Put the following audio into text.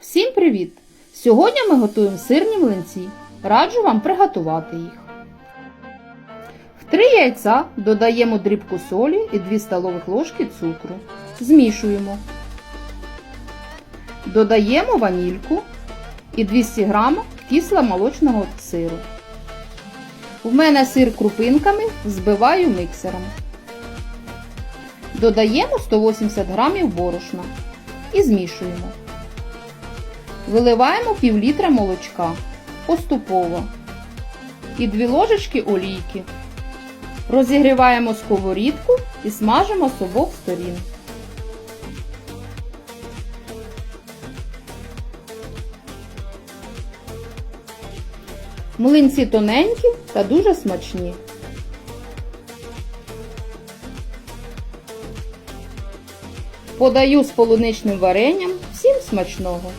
Всім привіт! Сьогодні ми готуємо сирні млинці. Раджу вам приготувати їх. В 3 яйця додаємо дрібку солі і 2 столових ложки цукру. Змішуємо. Додаємо ванільку і 200 г кисломолочного сиру. У мене сир крупинками збиваю миксером. Додаємо 180 г борошна і змішуємо. Виливаємо пів літра молочка поступово і 2 ложечки олійки. Розігріваємо сковорідку і смажимо з обох сторін. Млинці тоненькі та дуже смачні. Подаю з полуничним варенням. Всім смачного!